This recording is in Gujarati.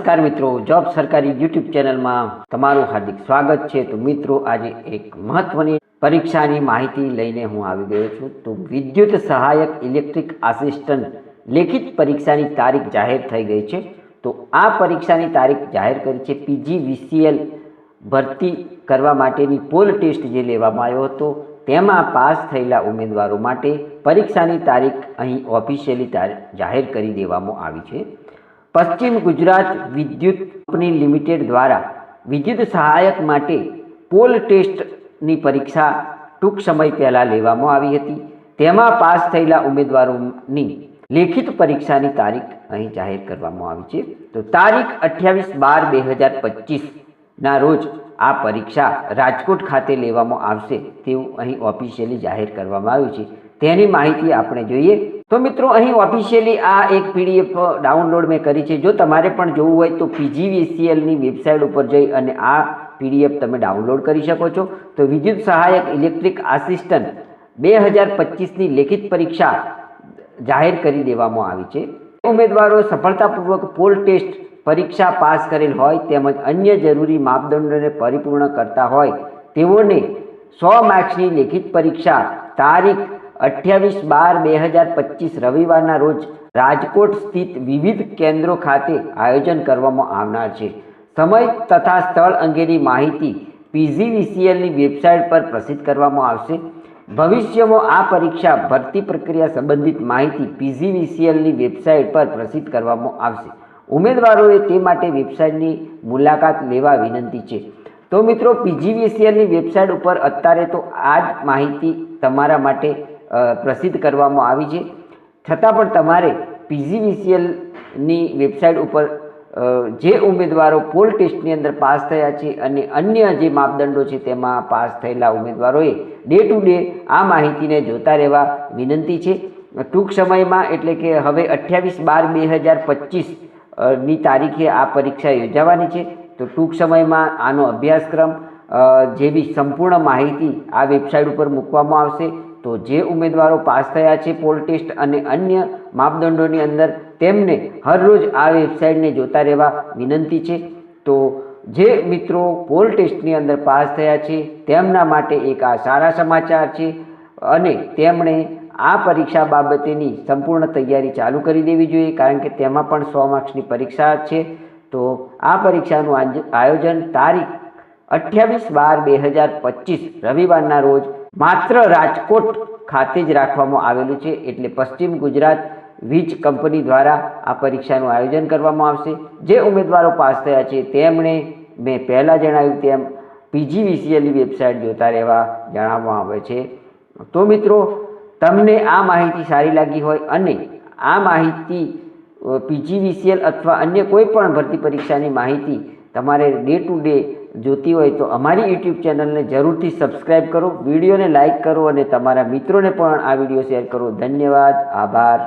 નમસ્કાર મિત્રો, જોબ સરકારી યુટ્યુબ ચેનલમાં તમારું હાર્દિક સ્વાગત છે. તો મિત્રો, આજે એક મહત્વની પરીક્ષાની માહિતી લઈને હું આવી ગયો છું. તો વિદ્યુત સહાયક ઇલેક્ટ્રિક આસિસ્ટન્ટ લેખિત પરીક્ષાની તારીખ જાહેર થઈ ગઈ છે. તો આ પરીક્ષાની તારીખ જાહેર કરી છે. પીજી વીસીએલ ભરતી કરવા માટેની પોલ ટેસ્ટ જે લેવામાં આવ્યો હતો, તેમાં પાસ થયેલા ઉમેદવારો માટે પરીક્ષાની તારીખ અહીં ઓફિશિયલી જાહેર કરી દેવામાં આવી છે. પશ્ચિમ ગુજરાત વિદ્યુત કંપની લિમિટેડ દ્વારા વિદ્યુત સહાયક માટે પોલ ટેસ્ટની પરીક્ષા ટૂંક સમય પહેલાં લેવામાં આવી હતી. તેમાં પાસ થયેલા ઉમેદવારોની લેખિત પરીક્ષાની તારીખ અહીં જાહેર કરવામાં આવી છે. તો તારીખ અઠ્યાવીસ બાર બે હજાર પચીસના રોજ આ પરીક્ષા રાજકોટ ખાતે લેવામાં આવશે તેવું અહીં ઓફિશિયલી જાહેર કરવામાં આવ્યું છે. તેની માહિતી આપણે જોઈએ. તો મિત્રો, અહીં ઓફિશિયલી આ એક પીડીએફ ડાઉનલોડ મેં કરી છે. જો તમારે પણ જોવું હોય તો પીજીવીસીએલની વેબસાઇટ ઉપર જઈ અને આ પીડીએફ તમે ડાઉનલોડ કરી શકો છો. તો વિદ્યુત સહાયક ઇલેક્ટ્રિક આસિસ્ટન્ટ બે હજાર પચીસની લેખિત પરીક્ષા જાહેર કરી દેવામાં આવી છે. ઉમેદવારો સફળતાપૂર્વક પોલ ટેસ્ટ પરીક્ષા પાસ કરેલ હોય તેમજ અન્ય જરૂરી માપદંડોને પરિપૂર્ણ કરતા હોય તેઓને સો માર્ક્સની લેખિત પરીક્ષા તારીખ અઠ્યાવીસ બાર બે હજાર પચીસ રવિવારના રોજ રાજકોટ સ્થિત વિવિધ કેન્દ્રો ખાતે આયોજન કરવામાં આવનાર છે. સમય તથા સ્થળ અંગેની માહિતી પીજીવીસીએલની વેબસાઇટ પર પ્રસિદ્ધ કરવામાં આવશે. ભવિષ્યમાં આ પરીક્ષા ભરતી પ્રક્રિયા સંબંધિત માહિતી પીજીવીસીએલની વેબસાઇટ પર પ્રસિદ્ધ કરવામાં આવશે. ઉમેદવારોએ તે માટે વેબસાઇટની મુલાકાત લેવા વિનંતી છે. તો મિત્રો, પીજીવીસીએલની વેબસાઇટ ઉપર અત્યારે તો આ જ માહિતી તમારા માટે પ્રસિદ્ધ કરવામાં આવી છે. છતાં પણ તમારે પીજીવીસીએલની વેબસાઇટ ઉપર જે ઉમેદવારો પોલ ટેસ્ટની અંદર પાસ થયા છે અને અન્ય જે માપદંડો છે તેમાં પાસ થયેલા ઉમેદવારોએ ડે ટુ ડે આ માહિતીને જોતા રહેવા વિનંતી છે. ટૂંક સમયમાં એટલે કે હવે અઠ્યાવીસ બાર બે હજાર પચીસની તારીખે આ પરીક્ષા યોજાવાની છે. તો ટૂંક સમયમાં આનો અભ્યાસક્રમ જેવી સંપૂર્ણ માહિતી આ વેબસાઇટ ઉપર મૂકવામાં આવશે. તો જે ઉમેદવારો પાસ થયા છે પોલ ટેસ્ટ અને અન્ય માપદંડોની અંદર તેમને હરરોજ આ વેબસાઇટને જોતા રહેવા વિનંતી છે. તો જે મિત્રો પોલ ટેસ્ટની અંદર પાસ થયા છે તેમના માટે એક આ સારા સમાચાર છે અને તેમણે આ પરીક્ષા બાબતેની સંપૂર્ણ તૈયારી ચાલુ કરી દેવી જોઈએ કારણ કે તેમાં પણ સો માર્ક્સની પરીક્ષા છે. તો આ પરીક્ષાનું આયોજન તારીખ અઠ્યાવીસ બાર બે હજાર પચીસ રવિવારના રોજ માત્ર રાજકોટ ખાતે જ રાખવામાં આવેલું છે. એટલે પશ્ચિમ ગુજરાત વીજ કંપની દ્વારા આ પરીક્ષાનું આયોજન કરવામાં આવશે. જે ઉમેદવારો પાસ થયા છે તેમણે મેં પહેલાં જણાવ્યું તેમ પીજીવીસીએલની વેબસાઇટ જોતા રહેવા જણાવવામાં આવે છે. તો મિત્રો, તમને આ માહિતી સારી લાગી હોય અને આ માહિતી પીજીવીસીએલ અથવા અન્ય કોઈ પણ ભરતી પરીક્ષાની માહિતી તમારે ડે ટુ ડે જોતી હોય તો અમારી યુટ્યુબ ચેનલને જરૂરથી સબસ્ક્રાઈબ કરો વિડીયોને લાઇક કરો અને તમારા મિત્રોને પણ આ વીડિયો શેર કરો. ધન્યવાદ. આભાર.